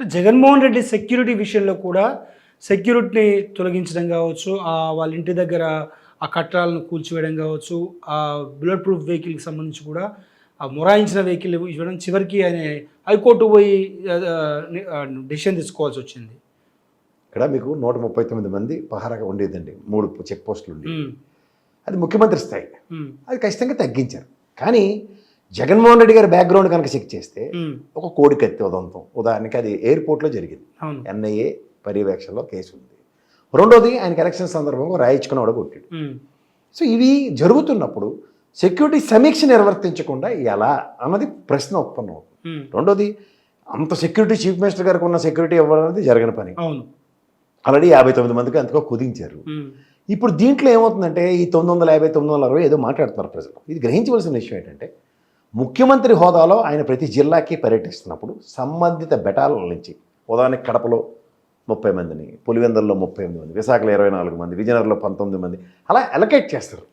Jaganmohan Reddy security విషయంలో కూడా సెక్యూరిటీని తొలగించడం కావచ్చు ఆ వాళ్ళ ఇంటి దగ్గర ఆ కట్టడాలను కూల్చివేయడం కావచ్చు ఆ బుల్లెట్ ప్రూఫ్ వెహికల్కి సంబంధించి కూడా ఆ మొరాయించిన వెహికల్ ఇవ్వడం చివరికి ఆయన హైకోర్టు పోయి డెసిషన్ తీసుకోవాల్సి వచ్చింది. ఇక్కడ మీకు నూట ముప్పై తొమ్మిది మంది పహారాగా ఉండేదండి. మూడు చెక్ పోస్టులు ఉండి ఉమ్, అది ముఖ్యమంత్రి స్థాయి. అది ఖచ్చితంగా తగ్గించారు. కానీ జగన్మోహన్ రెడ్డి గారి బ్యాక్గ్రౌండ్ కనుక చెక్ చేస్తే ఒక కోడి కత్తి ఉదంతం. ఉదాహరణకి అది ఎయిర్పోర్ట్లో జరిగింది. ఎన్ఐఏ పర్యవేక్షణలో కేసు ఉంది. రెండోది ఆయనకి ఎలక్షన్ సందర్భంగా రాయించుకుని కూడా కొట్టాడు. సో ఇవి జరుగుతున్నప్పుడు సెక్యూరిటీ సమీక్ష నిర్వర్తించకుండా ఎలా అన్నది ప్రశ్న ఉత్పన్నం అవుతుంది. రెండోది అంత సెక్యూరిటీ చీఫ్ మినిస్టర్ గారికి ఉన్న సెక్యూరిటీ ఇవ్వడం అనేది జరగని పని. ఆల్రెడీ యాభై తొమ్మిది మందికి అంతగా కుదించారు. ఇప్పుడు దీంట్లో ఏమవుతుందంటే ఈ తొమ్మిది వందల యాభై తొమ్మిది వందల అరవై ఏదో మాట్లాడుతున్నారు ప్రజలు. ఇది గ్రహించవలసిన విషయం ఏంటంటే ముఖ్యమంత్రి హోదాలో ఆయన ప్రతి జిల్లాకి పర్యటిస్తున్నప్పుడు సంబంధిత బెటాల నుంచి ఉదాహరణకి కడపలో ముప్పై మందిని పులివెందుల్లో ముప్పై ఎనిమిది మంది విశాఖలో ఇరవై నాలుగు మంది విజయనగరంలో పంతొమ్మిది మంది అలా అలొకేట్ చేస్తారు.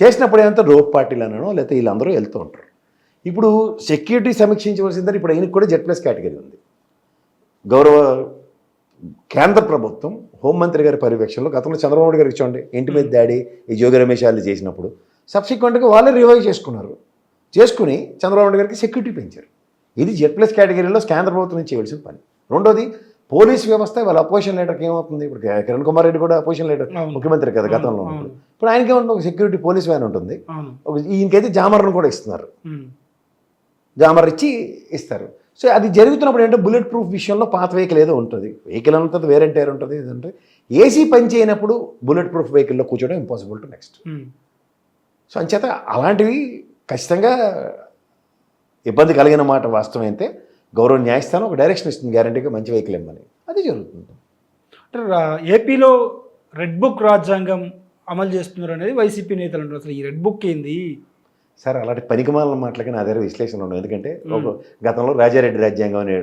చేసినప్పుడు ఏమంటే రోప్ పార్టీలు అనో లేకపోతే వీళ్ళందరూ వెళ్తూ ఉంటారు. ఇప్పుడు సెక్యూరిటీ సమీక్షించవలసిందని ఇప్పుడు ఆయనకు కూడా జెడ్ ప్లస్ కేటగిరీ ఉంది. గౌరవ కేంద్ర ప్రభుత్వం హోంమంత్రి గారి పర్యవేక్షణలో గతంలో చంద్రబాబు గారికి చూడండి ఇంటి మీద దాడి ఈ జోగి రమేష్ చేసినప్పుడు సబ్సిక్వెంట్గా వాళ్ళే రివైవ్ చేసుకున్నారు. చేసుకుని చంద్రబాబు నాయుడు గారికి సెక్యూరిటీ పెంచారు. ఇది జెడ్ ప్లస్ కేటగిరీలో కేంద్ర ప్రభుత్వం నుంచి చేయవలసిన పని. రెండోది పోలీస్ వ్యవస్థ వాళ్ళ అపోజిషన్ లీడర్కి ఏమవుతుంది? ఇప్పుడు కిరణ్ కుమార్ రెడ్డి కూడా అపోజిషన్ లీడర్. ముఖ్యమంత్రి కదా గతంలో ఇప్పుడు ఆయనకి ఏమన్నా ఒక సెక్యూరిటీ పోలీస్ వ్యాన్ ఉంటుంది. ఈయనకైతే జామర్ను కూడా ఇస్తున్నారు. జామర్ ఇచ్చి ఇస్తారు. సో అది జరుగుతున్నప్పుడు ఏంటంటే బుల్లెట్ ప్రూఫ్ విషయంలో పాత వెహికల్ ఏదో ఉంటుంది. వెహికల్ అంతా వేరే టైర్ ఉంటుంది. ఉంటుంది ఏసీ పని చేయనప్పుడు బుల్లెట్ ప్రూఫ్ వెహికల్లో కూర్చోవడం ఇంపాసిబుల్ టు నెక్స్ట్ సో అంచేత అలాంటివి ఖచ్చితంగా ఇబ్బంది కలిగిన మాట వాస్తవం అయితే గౌరవ న్యాయస్థానం ఒక డైరెక్షన్ ఇస్తుంది గ్యారంటీగా మంచి వెహికల్ ఇమ్మని అది జరుగుతుంది. అంటే ఏపీలో రెడ్ బుక్ రాజ్యాంగం అమలు చేస్తున్నారు అనేది వైసీపీ నేతలు అంటారు. అసలు ఈ రెడ్ బుక్ ఏంది? సార్ అలాంటి పనికిమాలిన మాటలకి నా దగ్గర విశ్లేషణ ఉండవు. ఎందుకంటే గతంలో రాజారెడ్డి రాజ్యాంగం అనే.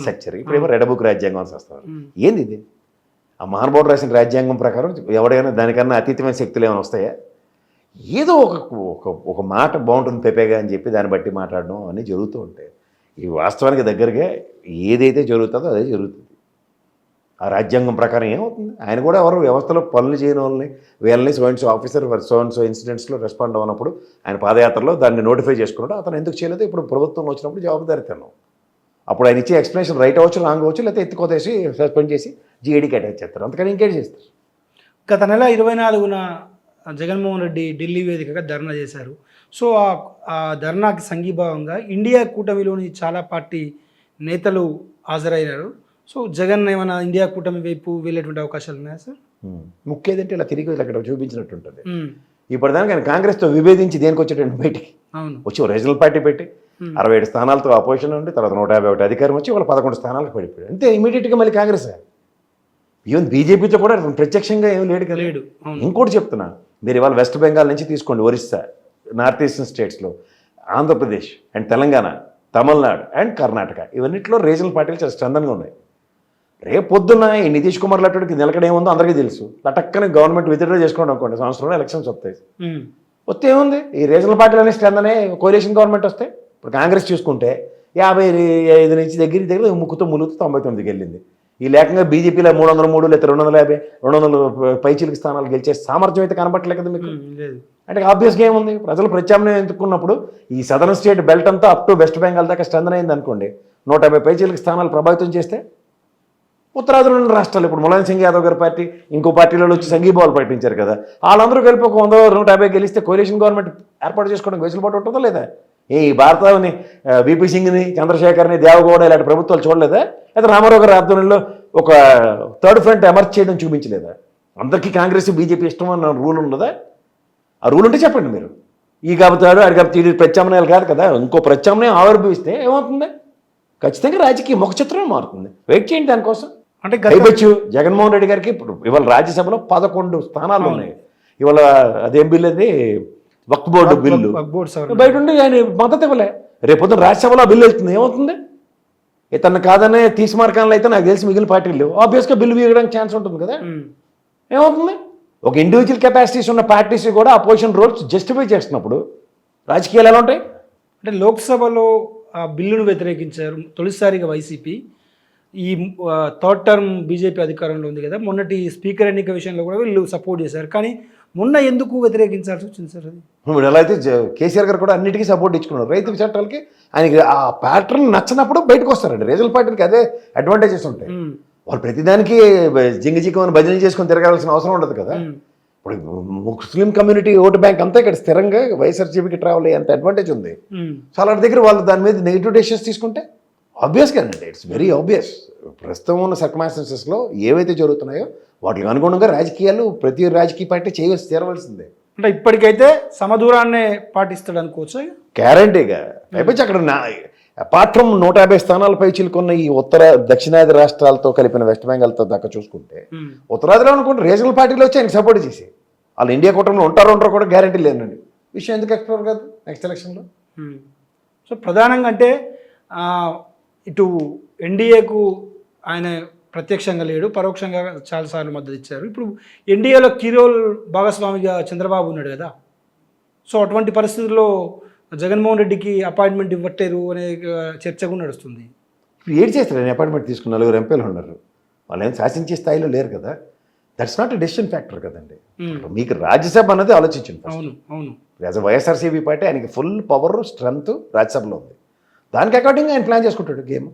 స్ట్రక్చర్ ఇప్పుడేమో రెడ్ బుక్ రాజ్యాంగం అని వస్తారు ఏంది ఇది? ఆ మహానుభావుడు రాసిన రాజ్యాంగం ప్రకారం ఎవడైనా దానికన్నా అతీతమైన శక్తులు ఏమైనా వస్తాయా? ఏదో ఒక ఒక ఒక మాట బాగుంటుంది పెపేగా అని చెప్పి దాన్ని బట్టి మాట్లాడడం అన్నీ జరుగుతూ ఉంటాయి. ఈ వాస్తవానికి దగ్గరగా ఏదైతే జరుగుతుందో అదే జరుగుతుంది. ఆ రాజ్యాంగం ప్రకారం ఏమవుతుంది? ఆయన కూడా ఎవరు వ్యవస్థలో పనులు చేయని వాళ్ళని వీళ్ళని సోయిన్స్ ఆఫీసర్ సోయిన్స్ ఇన్సిడెంట్స్లో రెస్పాండ్ అవ్వనప్పుడు ఆయన పాదయాత్రలో దాన్ని నోటిఫై చేసుకున్నాడు. అతను ఎందుకు చేయలేదు? ఇప్పుడు ప్రభుత్వం వచ్చినప్పుడు జవాబుదారితనం అప్పుడు ఆయన ఇచ్చే ఎక్స్ప్లెనేషన్ రైట్ అవ్వచ్చు లాంగ్ అవ్వచ్చు లేకపోతే ఎత్తుకోదేసి సస్పెండ్ చేసి జీఏడీకి అటాచ్ చేస్తారు. అంతకని ఇంకేం చేస్తారు? గత నెల ఇరవై నాలుగున జగన్మోహన్ రెడ్డి ఢిల్లీ వేదికగా ధర్నా చేశారు. సో ఆ- ధర్నాకి సంఘీభావంగా ఇండియా కూటమిలోని చాలా పార్టీ నేతలు హాజరయ్యారు. సో జగన్ ఏమైనా ఇండియా కూటమి వైపు వెళ్ళేటువంటి అవకాశాలు ఉన్నాయా సార్? ముఖ్య ఏదంటే ఇలా తిరిగి అక్కడ చూపించినట్టు ఉంటుంది ఉమ్, ఇప్పటిదానికి ఆయన కాంగ్రెస్తో విభేదించి దేనికి వచ్చేటండి బయటికి? అవును. వచ్చి రీజనల్ పార్టీ పెట్టి. అరవై ఏడు స్థానాలతో అపోజిషన్ ఉండి తర్వాత నూట యాభై ఒకటి అధికారం వచ్చి వాళ్ళ పదకొండు స్థానాలకు పడిపోయాడు. అంతే ఇమీడియట్గా మళ్ళీ కాంగ్రెస్. ఈవెన్ బీజేపీతో కూడా ప్రత్యక్షంగా ఏం లేడు కదా. ఇంకోటి చెప్తున్నా మీరు ఇవాళ వెస్ట్ బెంగాల్ నుంచి తీసుకోండి ఒరిస్సా నార్త్ ఈస్టర్న్ స్టేట్స్లో ఆంధ్రప్రదేశ్ అండ్ తెలంగాణ తమిళనాడు అండ్ కర్ణాటక. ఇవన్నిట్లో రీజనల్ పార్టీలు చాలా స్ట్రెందన్గా ఉన్నాయి. రేపు పొద్దున్న ఈ నితీష్ కుమార్ లట్టుడికి నిలకడ ఏముందో అందరికీ తెలుసు. లటక్కని గవర్నమెంట్ విత్డ్రా చేసుకోండి అనుకోండి సంవత్సరంలో ఎలక్షన్స్ వస్తాయి. వస్తే ఏముంది? ఈ రీజనల్ పార్టీలన్నీ స్ట్రెంద్ అనే కోalition గవర్నమెంట్ వస్తే ఇప్పుడు కాంగ్రెస్ చూసుకుంటే యాభై ఐదు నుంచి దగ్గర దగ్గర ముక్కుతో ములుగుతూ తొంభై తొమ్మిదికి వెళ్ళింది. ఈ లేకంగా బీజేపీలో మూడు వందల మూడు లేదా రెండు వందల యాభై రెండు వందల పైచీలకి స్థానాలు గెలిచే సామర్థ్యం అయితే కనబట్టలేదు కదా మీకు? అంటే ఆబ్వియస్గా ఏముంది? ప్రజలు ప్రత్యామ్నాయం ఎత్తుకున్నప్పుడు ఈ సదరన్ స్టేట్ బెల్ట్ అంతా అప్ టు వెస్ట్ బెంగాల్ దాకా స్ట్రెందన్ అయింది అనుకోండి. నూట యాభై పైచీలకి స్థానాలు ప్రభావితం చేస్తే ఉత్తరాదిలోని రాష్ట్రాలు ఇప్పుడు ములాయం సింగ్ యాదవ్ గారి పార్టీ ఇంకో పార్టీలలో వచ్చి సంఘీభావాలు ప్రకటించారు కదా. వాళ్ళందరూ కలిపి ఒక వంద నూట యాభై గెలిస్తే కోalition గవర్నమెంట్ ఏర్పాటు చేసుకోవడానికి వెసులుబాటు ఉంటుందా లేదా? ఈ భారతాన్ని బీపీ సింగ్ని చంద్రశేఖర్ని దేవగౌడ ఇలాంటి ప్రభుత్వాలు చూడలేదా? లేదా రామారావు గారి ఆధ్వర్యంలో ఒక థర్డ్ ఫ్రంట్ ఎమర్జ్ చేయడం చూపించలేదా? అందరికీ కాంగ్రెస్ బీజేపీ ఇష్టం అన్న రూల్ ఉండదా ఆ రూల్ ఉంటే చెప్పండి మీరు. ఈ కాబతాడు అది కాబట్టి ప్రత్యామ్నాయాలు కాదు కదా. ఇంకో ప్రత్యామ్నాయం ఆవిర్భవిస్తే ఏమవుతుంది? ఖచ్చితంగా రాజకీయ ముఖ చిత్రమే మారుతుంది. వెయిట్ చేయండి దానికోసం. అంటే అయిపోవచ్చు జగన్మోహన్ రెడ్డి గారికి ఇప్పుడు ఇవాళ రాజ్యసభలో పదకొండు స్థానాలు ఉన్నాయి. ఇవాళ అదేం బిల్లు అది వక్ఫ్ బోర్డు బిల్లు. బయట ఉండి ఆయన మద్దతు ఇవ్వలే. రేపు పొద్దున రాజ్యసభలో బిల్లు వెళ్తుంది. ఏమవుతుంది? ఇతను కాదనే తీసి మార్కాలు అయితే నాకు తెలిసి మిగిలిన పార్టీలు లేవు. ఆబ్వియస్గా బిల్లు వీయడానికి ఛాన్స్ ఉంటుంది కదా. ఏమవుతుంది? ఒక ఇండివిజువల్ కెపాసిటీస్ ఉన్న పార్టీస్ కూడా అపోజిషన్ రోల్స్ జస్టిఫై చేస్తున్నప్పుడు రాజకీయాలు ఎలా ఉంటాయి? అంటే లోక్సభలో ఆ బిల్లును వ్యతిరేకించారు తొలిసారిగా వైసీపీ. ఈ థర్డ్ టర్మ్ బీజేపీ అధికారంలో ఉంది కదా. మొన్నటి స్పీకర్ ఎన్నిక విషయంలో కూడా వీళ్ళు సపోర్ట్ చేశారు. కానీ మొన్న ఎందుకు వ్యతిరేకించాల్సి వచ్చింది సార్ అది? ఇప్పుడు ఎలా అయితే కేసీఆర్ గారు కూడా అన్నిటికీ సపోర్ట్ ఇచ్చుకున్నారు. రైతు చట్టాలకి ఆయనకి ఆ ప్యాటర్న్ నచ్చినప్పుడు బయటకు వస్తారండి. రీజనల్ పార్టీకి అదే అడ్వాంటేజెస్ ఉంటాయి. వాళ్ళు ప్రతిదానికి జింగ జింగమని భజన చేసుకొని తిరగాల్సిన అవసరం ఉండదు కదా. ఇప్పుడు ముస్లిం కమ్యూనిటీ ఓటు బ్యాంక్ అంతా ఇక్కడ స్థిరంగా వైఎస్ఆర్సీపీకి ట్రావెల్ అయ్యేంత అడ్వాంటేజ్ ఉంది. అలాంటి దగ్గర వాళ్ళు దాని మీద నెగిటివ్ డెసిషన్స్ తీసుకుంటే ఆబ్వియస్గా అండి. ఇట్స్ వెరీ ఆబ్వియస్ ప్రస్తుతం ఉన్న సర్కమాస్టెన్సెస్లో ఏవైతే జరుగుతున్నాయో వాటికి అనుగుణంగా రాజకీయాలు ప్రతి రాజకీయ పార్టీ చేయవలసి చేరవలసిందే. అంటే ఇప్పటికైతే సమదూరాన్నే పాటిస్తాడు అనుకోవచ్చు గ్యారంటీగా అయిపోయి అక్కడ నా అపార్ట్ ఫ్రమ్ నూట యాభై స్థానాలపై చిలుకున్న ఈ ఉత్తర దక్షిణాది రాష్ట్రాలతో కలిపిన వెస్ట్ బెంగాల్తో దాకా చూసుకుంటే ఉత్తరాదిలో అనుకుంటే రీజనల్ పార్టీలో వచ్చి ఆయనకి సపోర్ట్ చేసి వాళ్ళు ఇండియా కూటమిలో ఉంటారో ఉంటారో కూడా గ్యారంటీ లేనండి. విషయం ఎందుకు ఎక్స్ప్లోర్ కాదు? నెక్స్ట్ ఎలక్షన్లో. సో ప్రధానంగా అంటే ఇటు ఎన్డీఏకు ఆయన ప్రత్యక్షంగా లేడు పరోక్షంగా చాలాసార్లు మద్దతు ఇచ్చారు. ఇప్పుడు ఎన్డీఏలో కిరోల్ భాగస్వామిగా చంద్రబాబు ఉన్నాడు కదా. సో అటువంటి పరిస్థితుల్లో జగన్మోహన్ రెడ్డికి అపాయింట్మెంట్ ఇవ్వట్లేరు అనే చర్చ కూడా నడుస్తుంది. ఇప్పుడు ఏడు చేస్తారు? ఆయన అపాయింట్మెంట్ తీసుకున్న నలుగురు ఎంపీలు ఉన్నారు. వాళ్ళు ఏం శాసించే స్థాయిలో లేరు కదా. That's not a decision factor కదండి. ఉమ్, మీకు రాజ్యసభ అన్నది ఆలోచించండి అవును అవును. యాజ్ వైఎస్ఆర్సీపీ పార్టీ ఆయనకి ఫుల్ పవర్ స్ట్రెంగ్త్ రాజ్యసభలో ఉంది. దానికి అకార్డింగ్ ఆయన ప్లాన్ చేసుకుంటాడు గేమ్.